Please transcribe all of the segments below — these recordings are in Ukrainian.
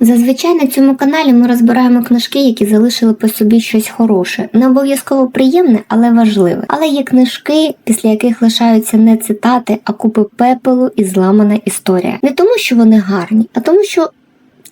Зазвичай на цьому каналі ми розбираємо книжки, які залишили по собі щось хороше, не обов'язково приємне, але важливе. Але є книжки, після яких лишаються не цитати, а купи пепелу і зламана історія. Не тому, що вони гарні, а тому, що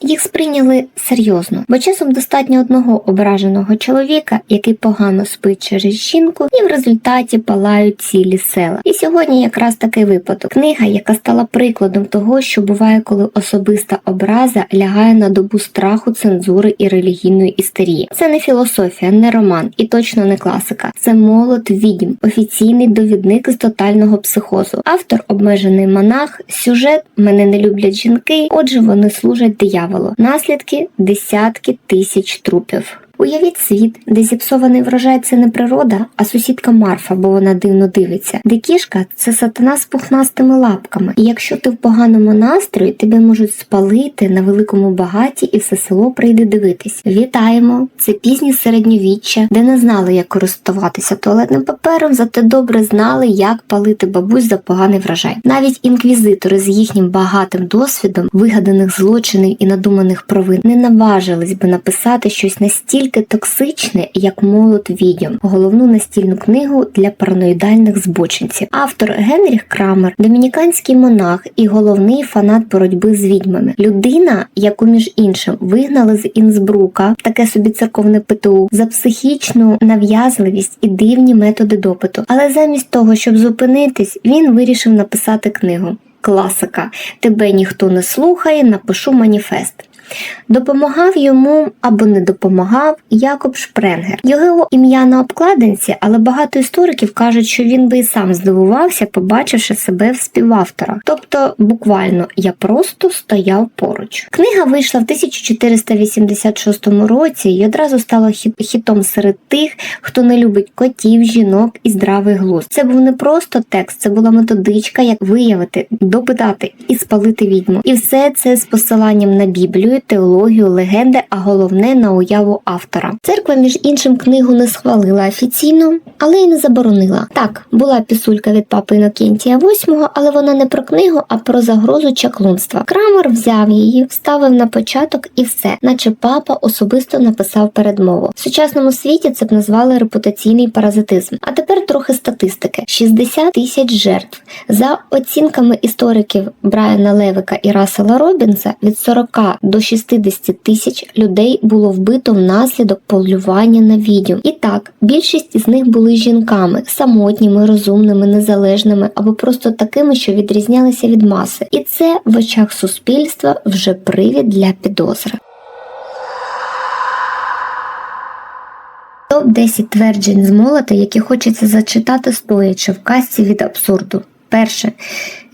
їх сприйняли серйозно, бо часом достатньо одного ображеного чоловіка, який погано спить через жінку, і в результаті палають цілі села. І сьогодні якраз такий випадок. Книга, яка стала прикладом того, що буває, коли особиста образа лягає на добу страху, цензури і релігійної істерії. Це не філософія, не роман і точно не класика. Це молот відьм, офіційний довідник з тотального психозу. Автор обмежений монах, сюжет мене не люблять жінки, отже, вони служать дияволу. Наслідки десятки тисяч трупів. Уявіть світ, де зіпсований врожай це не природа, а сусідка Марфа, бо вона дивно дивиться, де кішка це сатана з пухнастими лапками. І якщо ти в поганому настрої, тебе можуть спалити на великому багаті, і все село прийде дивитись. Вітаємо! Це пізні середньовіччя, де не знали, як користуватися туалетним папером, зате добре знали, як палити бабусь за поганий врожай. Навіть інквізитори з їхнім багатим досвідом вигаданих злочинів і надуманих провин не наважились би написати щось настільки токсичне, як молот відьом, головну настільну книгу для параноїдальних збочинців. Автор Генріх Крамер, домініканський монах і головний фанат боротьби з відьмами. Людина, яку між іншим вигнали з Інсбрука, таке собі церковне ПТУ, за психічну нав'язливість і дивні методи допиту. Але замість того, щоб зупинитись, він вирішив написати книгу. Класика. Тебе ніхто не слухає, напишу маніфест. Допомагав йому або не допомагав Якоб Шпренгер. Його ім'я на обкладинці, але багато істориків кажуть, що він би і сам здивувався, побачивши себе в співавторах. Тобто, буквально я просто стояв поруч. Книга вийшла в 1486 році і одразу стала хітом серед тих, хто не любить котів, жінок і здравий глузд. Це був не просто текст, це була методичка, як виявити, допитати і спалити відьму. І все це з посиланням на Біблію, теологію, легенди, а головне на уяву автора. Церква, між іншим, книгу не схвалила офіційно, але й не заборонила. Так, була пісулька від папи Інокентія VIII, але вона не про книгу, а про загрозу чаклунства. Крамер взяв її, вставив на початок і все, наче папа особисто написав передмову. В сучасному світі це б назвали репутаційний паразитизм. А тепер трохи статистики: 60 тисяч жертв. За оцінками істориків Брайана Левика і Рассела Робінса, від 40 до 60 тисяч людей було вбито внаслідок полювання на відьом. І так, більшість із них були жінками, самотніми, розумними, незалежними або просто такими, що відрізнялися від маси. І це в очах суспільства вже привід для підозри. Топ 10 тверджень з молота, які хочеться зачитати стоячи в касті від абсурду. Перше.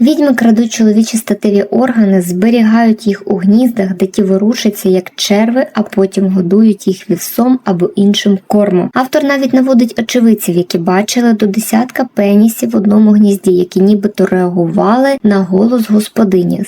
Відьми крадуть чоловічі статеві органи, зберігають їх у гніздах, де ті ворушаться як черви, а потім годують їх вівсом або іншим кормом. Автор навіть наводить очевидців, які бачили до десятка пенісів в одному гнізді, які нібито реагували на голос господині.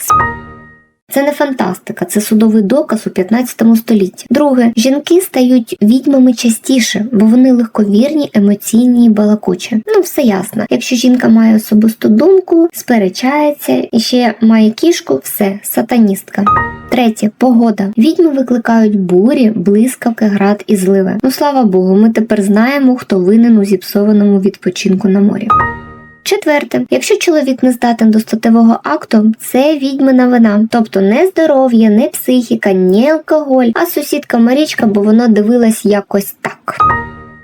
Це не фантастика, це судовий доказ у 15 столітті. Друге, жінки стають відьмами частіше, бо вони легковірні, емоційні і балакучі. Ну, все ясно. Якщо жінка має особисту думку, сперечається і ще має кішку, все, сатаністка. Третє погода. Відьми викликають бурі, блискавки, град і зливи. Ну слава Богу, ми тепер знаємо, хто винен у зіпсованому відпочинку на морі. Четверте, якщо чоловік не здатен до статевого акту, це відьмина вина, тобто не здоров'я, не психіка, не алкоголь, а сусідка Марічка, бо вона дивилась якось так.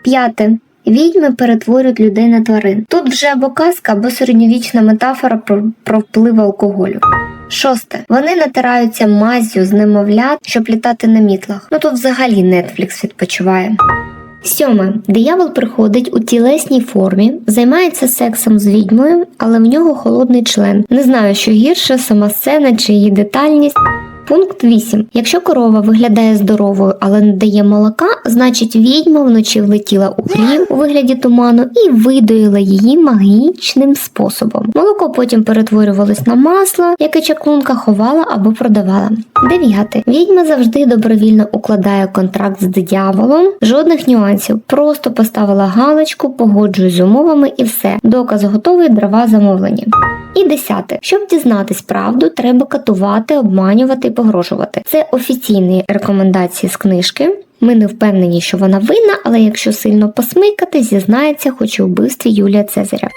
П'яте. Відьми перетворюють людей на тварин. Тут вже або казка, або середньовічна метафора про, про вплив алкоголю. Шосте. Вони натираються маззю з немовлят, щоб літати на мітлах. Ну тут взагалі Netflix відпочиває. Сьоме. Диявол приходить у тілесній формі, займається сексом з відьмою, але в нього холодний член. Не знаю, що гірше, сама сцена чи її детальність. Пункт 8. Якщо корова виглядає здоровою, але не дає молока, значить відьма вночі влетіла у хлів у вигляді туману і видоїла її магічним способом. Молоко потім перетворювалось на масло, яке чаклунка ховала або продавала. Дев'яте. Відьма завжди добровільно укладає контракт з дияволом, жодних нюансів. Просто поставила галочку, погоджуюсь з умовами і все. Доказ готовий, дрова замовлені. І десяте. Щоб дізнатись правду, треба катувати, обманювати, погрожувати. Це офіційні рекомендації з книжки. Ми не впевнені, що вона винна, але якщо сильно посмикати, зізнається, хоч і вбивстві Юлія Цезаря.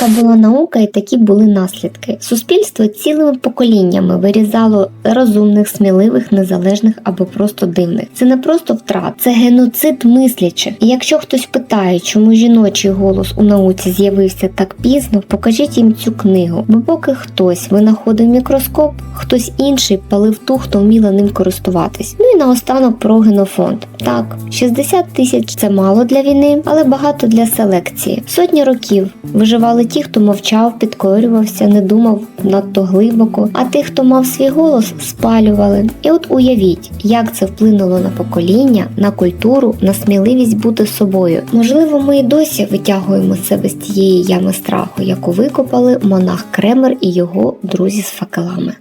Така була наука і такі були наслідки. Суспільство цілими поколіннями вирізало розумних, сміливих, незалежних або просто дивних. Це не просто втрат, це геноцид мислячих. І якщо хтось питає, чому жіночий голос у науці з'явився так пізно, покажіть їм цю книгу. Бо поки хтось винаходив мікроскоп, хтось інший палив ту, хто вміла ним користуватись. Ну і наостанок про генофонд. Так, 60 тисяч це мало для війни, але багато для селекції. Сотні років виживали ті, хто мовчав, підкорювався, не думав надто глибоко, а тих, хто мав свій голос, спалювали. І от уявіть, як це вплинуло на покоління, на культуру, на сміливість бути собою. Можливо, ми і досі витягуємо себе з тієї ями страху, яку викопали монах Кремер і його друзі з факелами.